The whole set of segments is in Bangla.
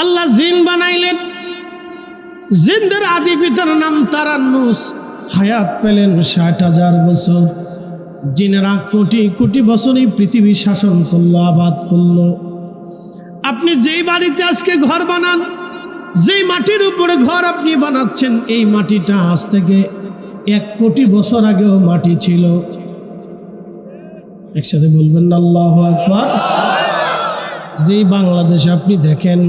আল্লাহ জিন বানাইলেন। জিনদের আদি পিতার নাম তারান্নুস। হায়াত পেলেন ষাট হাজার বছর। জিনেরা কোটি কোটি বছর এই পৃথিবী শাসন করল, আবাদ করল। আপনি যেই বাড়িতে আজকে ঘর বানান, যেই মাটির উপরে ঘর আপনি বানাচ্ছেন, এই মাটিটা আজ থেকে এক কোটি বছর আগেও মাটি ছিল। একসাথে বলবেন আল্লাহ আকবার। যেই বাংলাদেশ আপনি দেখেন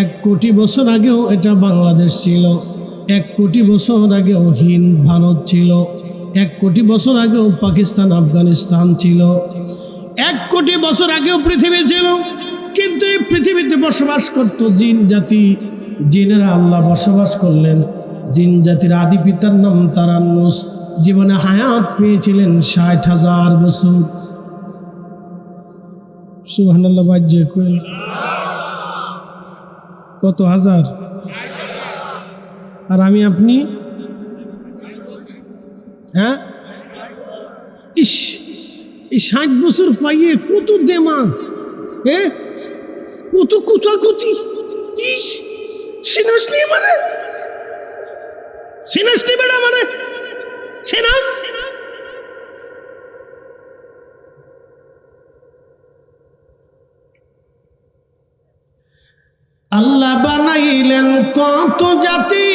এক কোটি বছর আগেও এটা বাংলাদেশ ছিল। এক কোটি বছর আগেও হিন্দ, ভারত ছিল। এক কোটি বছর আগেও পাকিস্তান, আফগানিস্তান ছিল। এক কোটি বছর আগেও পৃথিবী ছিল। কিন্তু এই পৃথিবীতে বসবাস করত জিন জাতি। জিনেরা আল্লাহ বসবাস করলেন। জিন জাতির আদি পিতার নাম তারান্নুস। জীবনে হায়াত পেয়েছিলেন ষাট হাজার বছর। সুবহানাল্লাহ বাজ্যে কইল কত হাজার? আর আমি আপনি? হ্যাঁ? ইস, এই ষাট বছর পাইয়ে কত দেমাগ, এ? কত কুতাকুতি ইস সিনাস নিয়ে মারে সিনাস নিয়ে মারে সিনাস আল্লাহ বানাইলেন কত জাতি।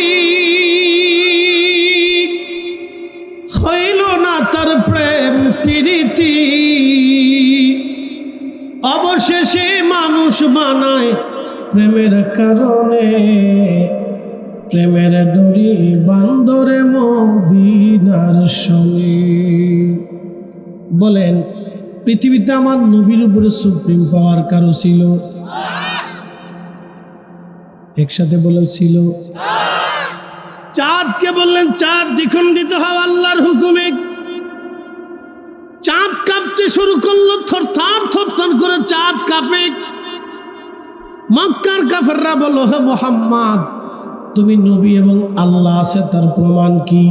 হইল না তার প্রেম, প্রীতি। অবশেষে মানুষ বানায় প্রেমের কারণে। প্রেমের ডুরি বান্দরে মদিনার শনি বলেন, পৃথিবীতে আমার নবীর উপরে সুপ্রিম পাওয়ার কারও ছিল? একসাথে বলেছিল, চাঁদকে বললেন, চাঁদ দ্বিখণ্ডিত হও আল্লাহর হুকুমে। চাঁদ কাঁপতে শুরু করল, থরথার থরথর করে চাঁদ কাঁপে। মক্কার কাফেররা বলল, হে মোহাম্মদ, তুমি নবী এবং আল্লাহ আছে, তার প্রমাণ কি?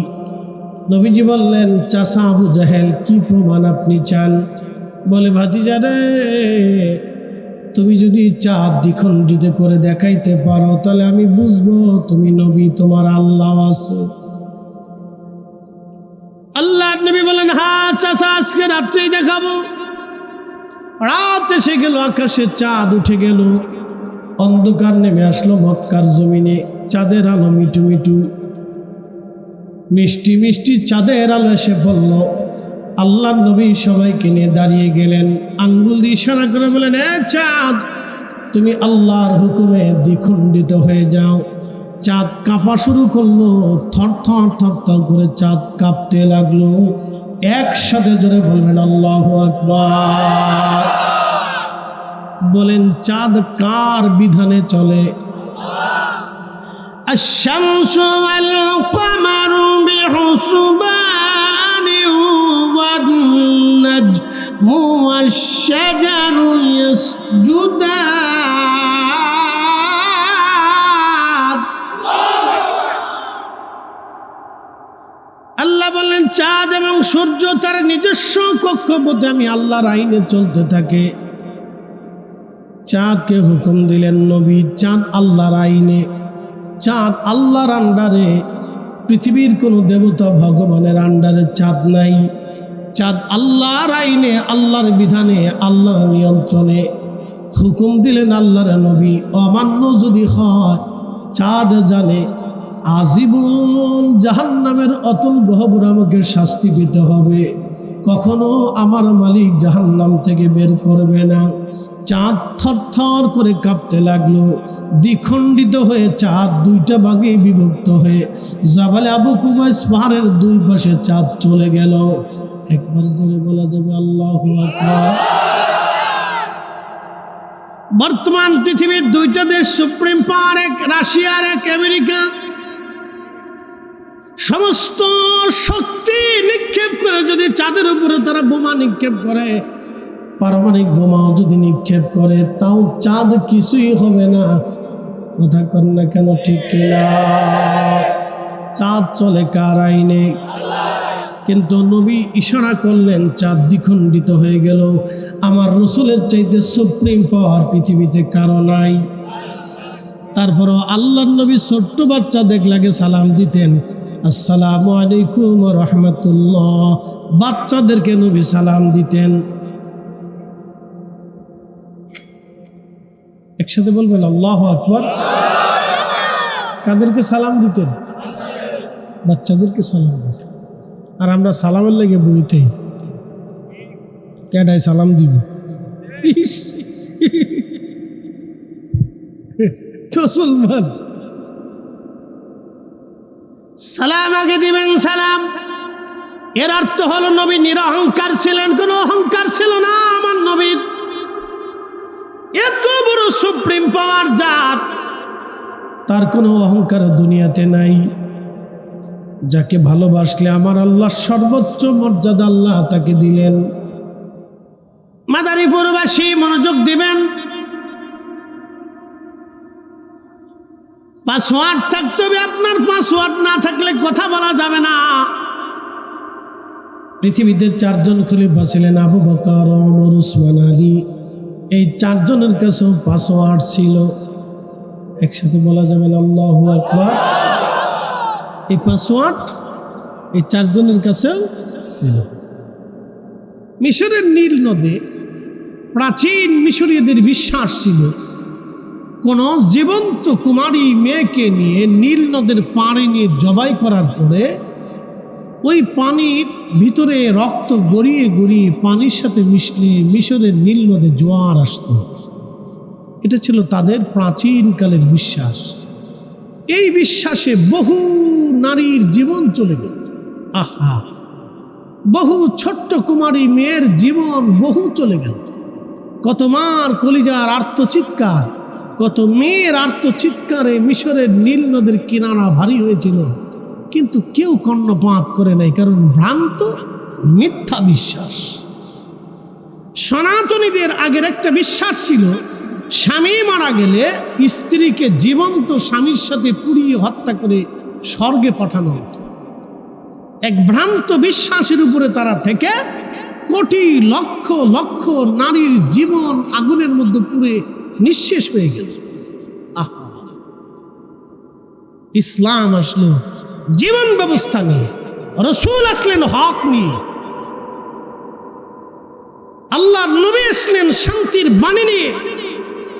নবীজি বললেন, চাষা আবু জাহেল, কি প্রমাণ আপনি চান? বলে, ভাতিজা রে তুমি যদি চাঁদ দ্বিখণ্ডিত করে দেখাইতে পারো, তাহলে আমি বুঝব তুমি নবী, তোমার আল্লাহ আছে। আল্লাহ নবী বলেন হ্যাঁ চাষা আজকে রাত্রেই দেখাবো। রাত এসে গেল, আকাশে চাঁদ উঠে গেল। অন্ধকার নেমে আসলো মক্কার জমিনে, চাঁদের আলো মিটু মিটু। মিষ্টি মিষ্টি চাঁদের আলো এসে পড়ল। আল্লাহ নবী সবাইকে নিয়ে দাঁড়িয়ে গেলেন আঙ্গুল দিয়ে ইশারা করে বলেন এ চাঁদ তুমি আল্লাহর হুকুমে দ্বিখণ্ডিত হয়ে যাও চাঁদ কাঁপা শুরু করলো থর থর থর থর করে চাঁদ কাঁপতে লাগলো একসাথে জোরে বলবেন আল্লাহ আকবার বলেন চাঁদ কার বিধানে চলে الشمس والقمر بحسبان والنجم والشجر يسجدان আল্লাহ বললেন চাঁদ এবং সূর্য তার নিজস্ব কক্ষপথে আমি আল্লাহর আইনে চলতে থাকে চাঁদকে হুকুম দিলেন নবী চাঁদ আল্লাহর আইনে চাঁদ আল্লাহর আন্ডারে পৃথিবীর কোনো দেবতা ভগবানের আন্ডারে চাঁদ নাই চাঁদ আল্লাহর আইনে, আল্লাহর বিধানে, আল্লাহর নিয়ন্ত্রণে হুকুম দিলেন আল্লাহর নবী। অমান্য যদি হয়, চাঁদ জানে, আজীবন জাহান্নামের অতুল গহবর আমাকে শাস্তি পেতে হবে। কখনো আমার মালিক জাহান নাম থেকে বের করবে না। চাঁদ থর থর করে কাঁপতে লাগল। দ্বিখণ্ডিত হয়ে চাঁদ দুইটা ভাগে বিভক্ত হয়ে জাবালে আবু কুমাইস পাহাড়ের দুই পাশে চাঁদ চলে গেল। একবার জোরে বলা যাবে আল্লাহ বর্তমান পৃথিবীর দুইটা দেশ, সুপ্রিম পাওয়ার এক রাশিয়ার এক, আমেরিকা। সমস্ত শক্তি নিক্ষেপ করে যদি চাঁদের উপরে তারা বোমা নিক্ষেপ করে, পারমাণবিক বোমাও যদি নিক্ষেপ করে, তাও চাঁদ কিছুই হবে না। কথা কর না কেন, ঠিক কিনা? চাঁদ চলে কার আইনে? কিন্তু নবী ইশারা করলেন, চাঁদ দ্বিখণ্ডিত হয়ে গেল। আমার রসুলের চাইতে সুপ্রিম পাওয়ার পৃথিবীতে কারও নাই। তারপরও আল্লাহর নবী ছোট্ট বাচ্চা দেখলাকে সালাম দিতেন, আসসালামু আলাইকুম রহমতুল্লাহ। বাচ্চাদেরকে নবী সালাম দিতেন। একসাথে বলবেন, আল্লাহ আকবর। কাদেরকে সালাম দিতেন? বাচ্চাদেরকে সালাম দিতেন। আর আমরা সালামের লেগে বইতেই কেডাই সালাম দিব? মুসলমান। সালাম আগে দিবেন সালাম। এর অর্থ হলো নবী নিরহংকার ছিলেন, কোনো অহংকার ছিল না আমার নবীর। এত বড় সুপ্রিম পাওয়ার যার, তার কোনো অহংকার দুনিয়াতে নাই। যাকে ভালোবাসলে আমার আল্লাহ সর্বোচ্চ মর্যাদা আল্লাহ তাকে দিলেন। মাদারীপুরবাসী মনোযোগ দিবেন। পাসওয়ার্ড থাকতে হবে, আপনার পাসওয়ার্ড না থাকলে কথা বলা যাবে না। পৃথিবীতে চারজন খলিফা ছিলেন, আবু বকর, ওমর, উসমান, আলী। এই চারজনের কাছেও পাসওয়ার্ড ছিল। একসাথে বলা যাবে না, আল্লাহ আকবার। এই পাসওয়ার্ড এই চারজনের কাছেও ছিল। মিশরের নীল নদে প্রাচীন মিশরীয়দের বিশ্বাস ছিল, কোন জীবন্ত কুমারী মেয়েকে নিয়ে নীল নদের পাড়ে নিয়ে জবাই করার পরে ওই পানির ভিতরে রক্ত গড়িয়ে গড়িয়ে পানির সাথে মিশলে মিশরের নীল নদে জোয়ার আসতো। এটা ছিল তাদের প্রাচীনকালের বিশ্বাস। এই বিশ্বাসে বহু নারীর জীবন চলে গেল। আহা! বহু ছোট্ট কুমারী মেয়ের জীবন বহু চলে গেল। কত মার কলিজার আর্তচিৎকার, কত মেয়ের আর্তচিৎকারে মিশরের নীল নদের কিনারা ভারী হয়েছিল। কিন্তু কেউ কর্ণপাত করে নাই, কারণ ভ্রান্ত মিথ্যা বিশ্বাস। সনাতনীদের আগের একটা বিশ্বাস ছিল স্বামী মারা গেলে স্ত্রীকে জীবন্ত স্বামীর সাথে পুড়িয়ে হত্যা করে স্বর্গে পাঠানো হতো। এক ভ্রান্ত বিশ্বাসের উপরে তারা থেকে কোটি লক্ষ লক্ষ নারীর জীবন আগুনের মধ্যে পুড়ে নিঃশেষ হয়ে গেল। ইসলাম আসলো জীবন ব্যবস্থা নিয়ে, রসুল আসলেন হক নিয়ে। আল্লাহর নবী আসলেন শান্তির বাণী নিয়ে।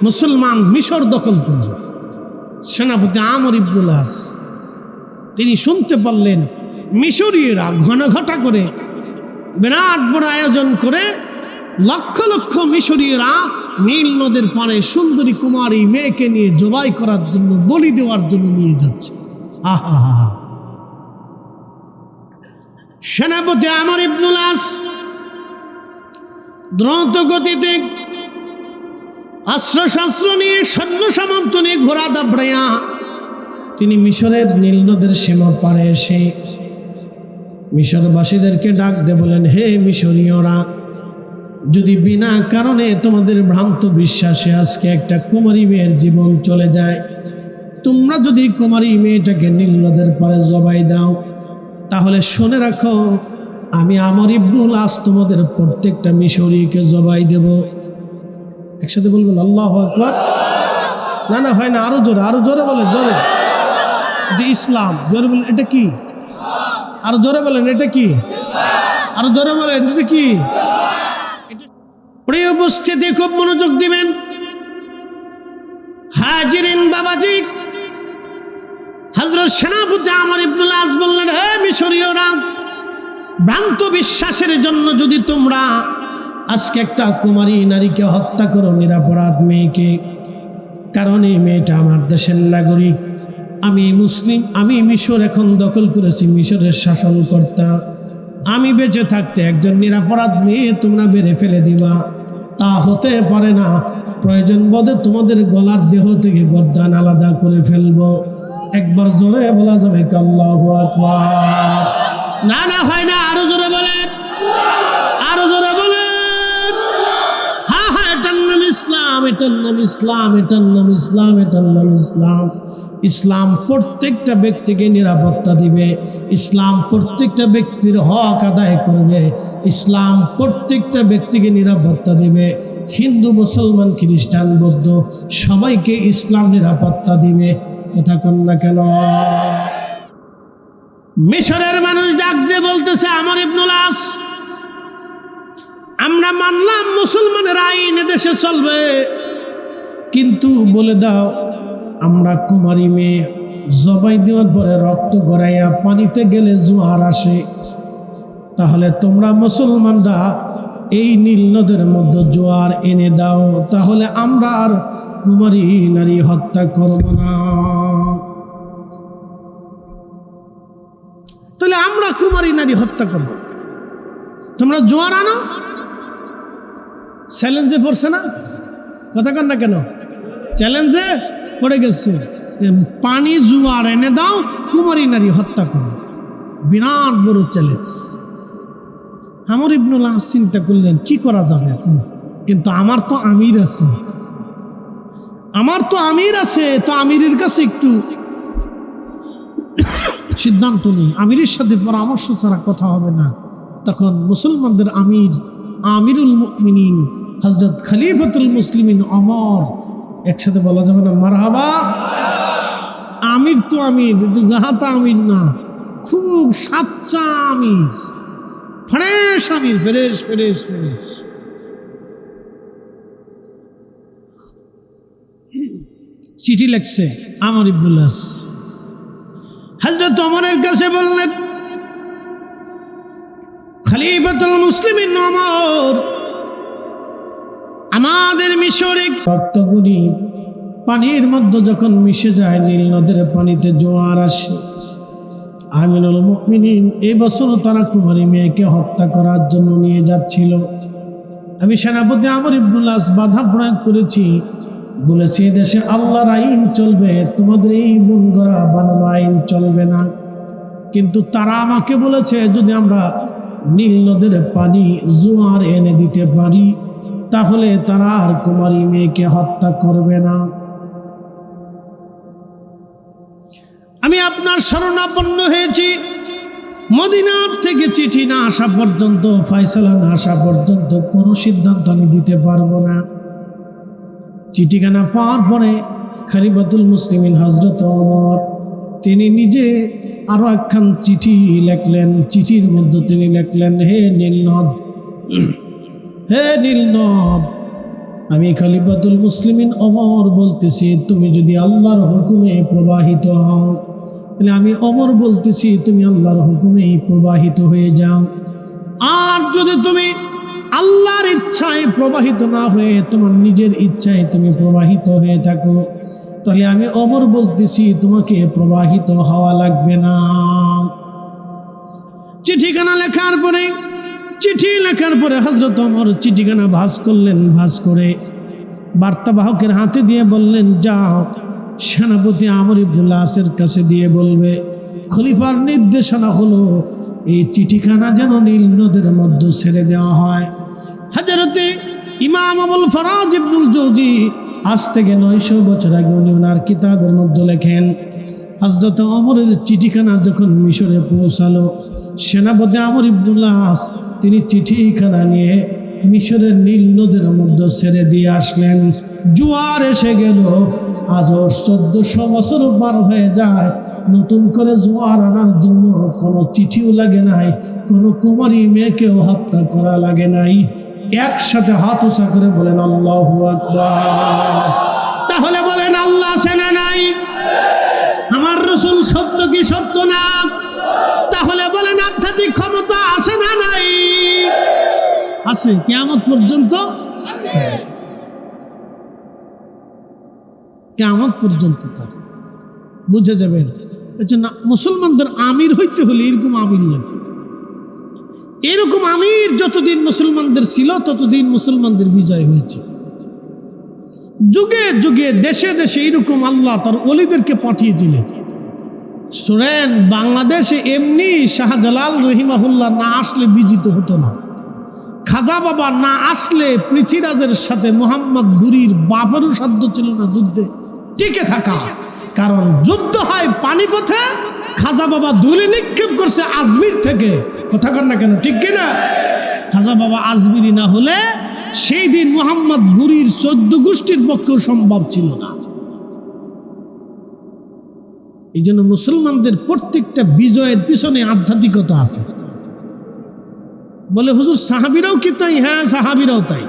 মুসলমান মিশর দখল করল। সেনাপতি আমর ইবনুল আস, তিনি শুনতে পারলেন মিশরীয়রা ঘন ঘটা করে বিরাট বড় আয়োজন করে লক্ষ লক্ষ মিশরীয়রা নীল নদের পাড়ে সুন্দরী কুমারী মেয়েকে নিয়ে জবাই করার জন্য, বলি দেওয়ার জন্য নিয়ে যাচ্ছে। আহা সেনাপতি আমার ইবনুল আস দ্রুত গতিতে অস্ত্র শাস্ত্র নিয়ে সৈন্য সামন্ত নিয়ে ঘোড়া দাবড়াইয়া তিনি মিশরের নীল নদের সীমা পারে এসে মিশরবাসীদেরকে ডাক দে বলেন হে মিশরীয়রা, যদি বিনা কারণে তোমাদের ভ্রান্ত বিশ্বাসে আজকে একটা কুমারী মেয়ের জীবন চলে যায়, তোমরা যদি কুমারী মেয়েটাকে নীল নদের পারে জবাই দাও, তাহলে শুনে রাখো, আমি আমার ইবনুল আস তোমাদের প্রত্যেকটা মিশরীকে জবাই দেব। একসাথে বলবেন, আল্লাহ আকবর না না, হয় না, আরও জোরে আরও জোরে বলেন, জোরে। এটা ইসলাম, জোরে বলেন, এটা কি? আরও জোরে বলেন, এটা কি? আরও জোরে বলেন, এটা কি? প্রিয় উপস্থিতি, খুব মনোযোগ দিবেন। হাজিরিন বাবাজি হজরত সেনাপতি আমার ইবনুল আজ বললেন, হে মিশরীয়রা, ভ্রান্ত বিশ্বাসের জন্য যদি তোমরা আজকে একটা কুমারী নারীকে হত্যা করো, নিরাপরাধ মেয়েকে। কারণ এই মেয়েটা আমার দেশের নাগরিক। আমি মুসলিম, আমি মিশর এখন দখল করেছি, মিশরের শাসনকর্তা। আমি বেঁচে থাকতে একজন নিরাপরাধ মেয়ে তোমরা বেড়ে ফেলে দিবা। তা হতে পারে না, প্রয়োজন বোধে তোমাদের গলার দেহ থেকে গদ্দান আলাদা করে ফেলব। একবার জোরে বলা যাবে আকবার? না না, হয় না, আরও জোরে বলেন। ইসলাম, এটার নাম ইসলাম, এটার নাম ইসলাম, এটার নাম ইসলাম। ইসলাম প্রত্যেকটা ব্যক্তিকে নিরাপত্তা দিবে। ইসলাম প্রত্যেকটা ব্যক্তির হক আদায় করবে। ইসলাম প্রত্যেকটা ব্যক্তিকে নিরাপত্তা দিবে। হিন্দু, মুসলমান, খ্রিস্টান, বৌদ্ধ, সবাইকে ইসলাম নিরাপত্তা দিবে। কথা কন না কেন? মিশরের মানুষ ডাক দিয়ে বলতেছে, আমার ইবনুল আস, আমরা মানলাম মুসলমানের আইন দেশে চলবে। কিন্তু বলে দাও, আমরা কুমারী মেয়ে, জবাই দেওয়ার পরে রক্ত গড়াইয়া পানিতে গেলে জোয়ার আসে। তাহলে তোমরা মুসলমানরা এই নীল নদের মধ্যে জোয়ার এনে দাও, তাহলে আমরা আর কুমারী নারী হত্যা করব না। তাহলে আমরা কুমারী নারী হত্যা করব। তোমরা জোয়ার আনো? চ্যালেঞ্জে পড়ছে না? কথা কন না কেন? চ্যালেঞ্জে পড়ে গেছে। পানি, জোয়ার এনে দাও, কুমারী নারী হত্যা করো। বিরাট বড় চ্যালেঞ্জ। আমার ইবনুল আস চিন্তা করলেন, কি করা যাবে এখন? কিন্তু আমার তো আমির আছে। আমার তো আমির আছে, তো আমিরের কাছে একটু সিদ্ধান্ত নেই। আমিরের সাথে পরামর্শ ছাড়া কথা হবে না। তখন মুসলমানদের আমির আমিরুল মুমিনিন হজরত খলিফাতুল মুসলিমিন অমর। একসাথে বলা যাবে না, মারহাবা। আমির তো আমির, কিন্তু যাহাতা আমির না। খুব সাচ্চা আমির। ফ্রেশ আমির, ফ্রেশ ফ্রেশ ফ্রেশ। চিঠি লেখছে আমর ইবনুল্লাস হজরত অমরের কাছে বললেন খলিফাতুল মুসলিমিন অমর আমাদের মিশরে রক্তগুলি পানির মধ্যে যখন মিশে যায়, নীল নদের পানিতে জোয়ার আসে। আমিনুল মুমিনিন এই বছরও তারা কুমারী মেয়েকে হত্যা করার জন্য নিয়ে যাচ্ছিল। আমি সেনাপতি আমর ইবনুল্লাস বাধা প্রয়োগ করেছি। বলেছি দেশে আল্লাহর আইন চলবে, তোমাদের এই বোন করা বানানো আইন চলবে না। কিন্তু তারা আমাকে বলেছে, যদি আমরা নীল নদের পানি জোয়ার এনে দিতে পারি, তাহলে তারা আর কুমারী মেয়েকে হত্যা করবে না। আমি আপনার শরণাপন্ন হয়েছি। মদিনার থেকে চিঠি না আসা পর্যন্ত, ফয়সলা না আসা পর্যন্ত কোনো সিদ্ধান্ত আমি দিতে পারব না। চিঠিখানা পাওয়ার পরে খারিবাতুল মুসলিমিন হজরত অমর তিনি নিজে আরও একখান চিঠি লেখলেন, চিঠির মধ্যে তিনি লেখলেন, হে নীলনদ হে নীলনদ, আমি খালিফাতুল মুসলিমিন অমর বলতেছি, তুমি যদি আল্লাহর হুকুমে প্রবাহিত হও, তাহলে আমি অমর বলতেছি, তুমি আল্লাহর হুকুমেই প্রবাহিত হয়ে যাও। আর যদি তুমি আল্লাহর ইচ্ছায় প্রবাহিত না হয়ে, তোমার নিজের ইচ্ছায় তুমি প্রবাহিত হয়ে থাকো তাহলে আমি অমর বলতেছি, তোমাকে প্রবাহিত হওয়া লাগবে না। চিঠিখানা লেখার পরে, চিঠি লেখার পরে হজরত অমর চিঠিখানা ভাস করলেন, ভাস করে বার্তাবাহকের হাতে দিয়ে বললেন, যাও, সেনাপতি আমর ইবুল্লাসের কাছে দিয়ে বলবে, খলিফার নির্দেশনা হলো এই চিঠিখানা যেন নীল নদের মধ্যে ছেড়ে দেওয়া হয়। হাজারতে ইমাম আবুল ফরাজ ইবনুল জৌজি আজ থেকে নয়শো বছর আগে উনি ওনার কিতাবের মধ্যে লেখেন হজরত অমরের চিঠিখানা যখন মিশরে পৌঁছালো, সেনাপতি আমর ইবনুল্লাস তিনি চিঠিখানা নিয়ে মিশরের নীল নদের মধ্যে ছেড়ে দিয়ে আসলেন। জোয়ার এসে গেল। আজ চোদ্দশো বছর পার হয়ে যায়। নতুন করে জোয়ার আনার জন্য কোনো চিঠিও লাগে নাই, কোনো কুমারী মেয়েকেও হত্যা করা লাগে নাই। একসাথে হাত উঁচা করে বলেন, আল্লাহ তাহলে বলেন, আল্লাহ সেনা নাই। আমার রসুল সত্য কি সত্য না? তাহলে বলেন, আধ্যাত্মিক ক্ষমতা আছে না নাই? আছে কেমন পর্যন্ত কেমন পর্যন্ত তার বুঝে যাবেন? মুসলমানদের আমির হইতে হলে এরকম আমির লাগবে এরকম আমির যতদিন মুসলমানদের ছিল, ততদিন মুসলমানদের বিজয় হয়েছে। যুগে যুগে, দেশে দেশে এরকম আল্লাহ তার অলিদেরকে পাঠিয়েছিলেন। শোনেন, বাংলাদেশে এমনি শাহজালাল রহিমাহুল্লাহ না আসলে বিজিত হতো না। খাজা বাবা না আসলে পৃথ্বীরাজের সাথে মোহাম্মদ ঘুরির বাপেরও সাধ্য ছিল না যুদ্ধে টিকে থাকা। কারণ যুদ্ধ হয় পানিপথে, খাজা বাবা দুলি নিক্ষেপ করছে আজমির থেকে। কথা কর না কেন, ঠিক কিনা? খাজা বাবা আজমিরি না হলে সেই দিন মোহাম্মদ ঘুরির চোদ্দ গোষ্ঠীর পক্ষেও সম্ভব ছিল না। এই জন্য মুসলমানদের প্রত্যেকটা বিজয়ের পিছনে আধ্যাত্মিকতা আছে। বলে, হুজুর, সাহাবিরাও কি তাই? হ্যাঁ সাহাবিরাও তাই।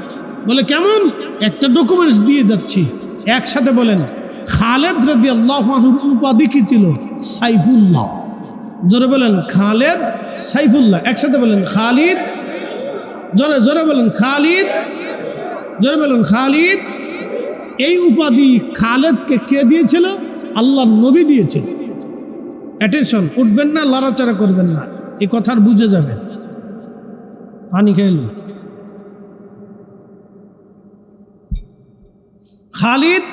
বলে, কেমন? একটা ডকুমেন্টস দিয়ে যাচ্ছি। একসাথে বলেন, খালেদ রাদি আল্লাহ উপাধি কি ছিল? সাইফুল্লাহ। জোরে বলেন খালেদ সাইফুল্লাহ, একসাথে বলেন খালিদ, জোরে জোরে বলেন খালিদ, জোরে বলেন খালিদ। এই উপাধি খালেদকে কে দিয়েছিল? আল্লাহ নবী দিয়েছিল। অ্যাটেনশন উঠবেন না, লড়াচড়া করবেন না, এ কথার বুঝে যাবেন। পানি খেলো খালিদ,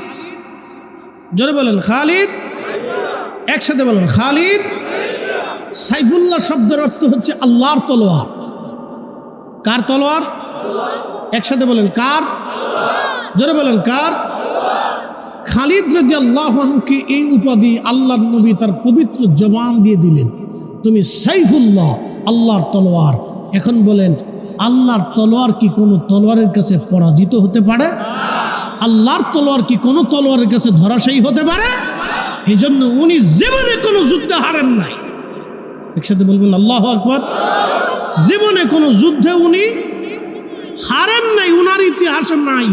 জোরে বলেন খালিদ, একসাথে বলেন খালিদ। সাইফুল্লাহ শব্দের অর্থ হচ্ছে আল্লাহর তলোয়ার। কার তলোয়ার? একসাথে বলেন, কার? জোরে বলেন, কার? খালিদ রাজি আল্লাহকে এই উপাধি আল্লাহর নবী তার পবিত্র জবান দিয়ে দিলেন। তুমি সাইফুল্লাহ, আল্লাহর তলোয়ার। এখন বলেন, আল্লাহর তলোয়ার কি কোনো তলোয়ারের কাছে পরাজিত হতে পারে? আল্লাহর তলোয়ার কি কোনো তলোয়ারের কাছে ধরাশায়ী হতে পারে? এই জন্য উনি জীবনে কোনো যুদ্ধে হারেন নাই। একসাথে বলবেন, আল্লাহ আকবর। জীবনে কোনো যুদ্ধে উনি হারেন নাই, উনার ইতিহাসে নাই।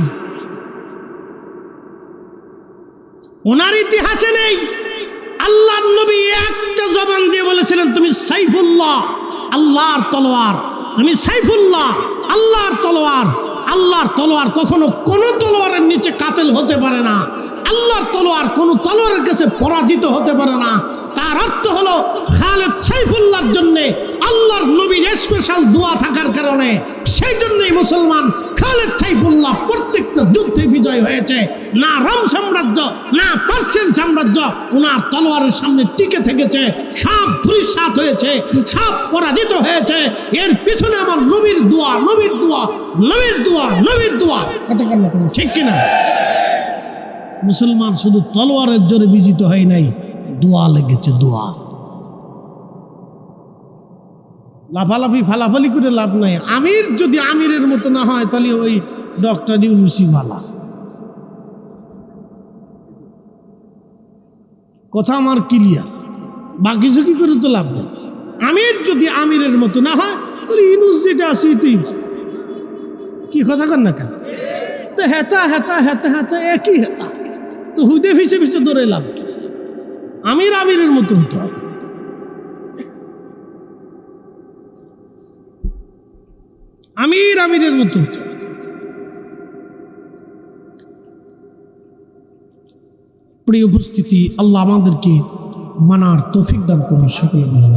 ওনার ইতিহাসে নেই। আল্লাহর নবী একটা জবান দিয়ে বলেছিলেন, তুমি সাইফুল্লাহ, আল্লাহর তলোয়ার। তুমি সাইফুল্লাহ, আল্লাহর তলোয়ার। আল্লাহর তলোয়ার কখনো কোনো তলোয়ারের নিচে কাতেল হতে পারে না। আল্লাহর তলোয়ার কোনো তলোয়ারের কাছে পরাজিত হতে পারে না। তার অর্থ হলো খালেদ সাইফুল্লাহর জন্য আল্লাহর নবীর স্পেশাল দোয়া থাকার কারণে সেই জন্যই মুসলমান খালেদ সাইফুল্লাহ প্রত্যেকটা যুদ্ধে বিজয় হয়েছে। না রোম সাম্রাজ্য, না পার্সিয়ান সাম্রাজ্য ওনার তলোয়ারের সামনে টিকে থেকেছে, সব ধুলিসাত হয়েছে, সব পরাজিত হয়েছে। এর পিছনে আমার নবীর দোয়া নবীর দোয়া নবীর দোয়া নবীর দোয়া। কত কর্ম করুন ঠিক কিনা? মুসলমান শুধু তলোয়ারের জোরে বিজিত হয় নাই, দোয়া লেগেছে দোয়া। লাফালাফি, ফালাফালি করে লাভ নাই। আমির যদি আমিরের মতো না হয়, তাহলে ওই ডক্টর ইউনুসিওয়ালা কথা আমার ক্লিয়ার বাকি ঝুঁকি করে তো লাভ নেই। আমির যদি আমিরের মতো না হয়, তাহলে ইনুস যেটা আছে এটাই ভালো। কি কথা কর না কেন? তো হেতা হেতা হেতা হেতা, একই হেতা। তো হুদে ফিসে ফিসে দৌড়ে লাভ? আমির আমিরের মতো হতে হবে। আমির আমিরের মতো হতো। প্রিয় উপস্থিতি আল্লাহ আমাদেরকে মানার তৌফিক দান করুন সকলে বলে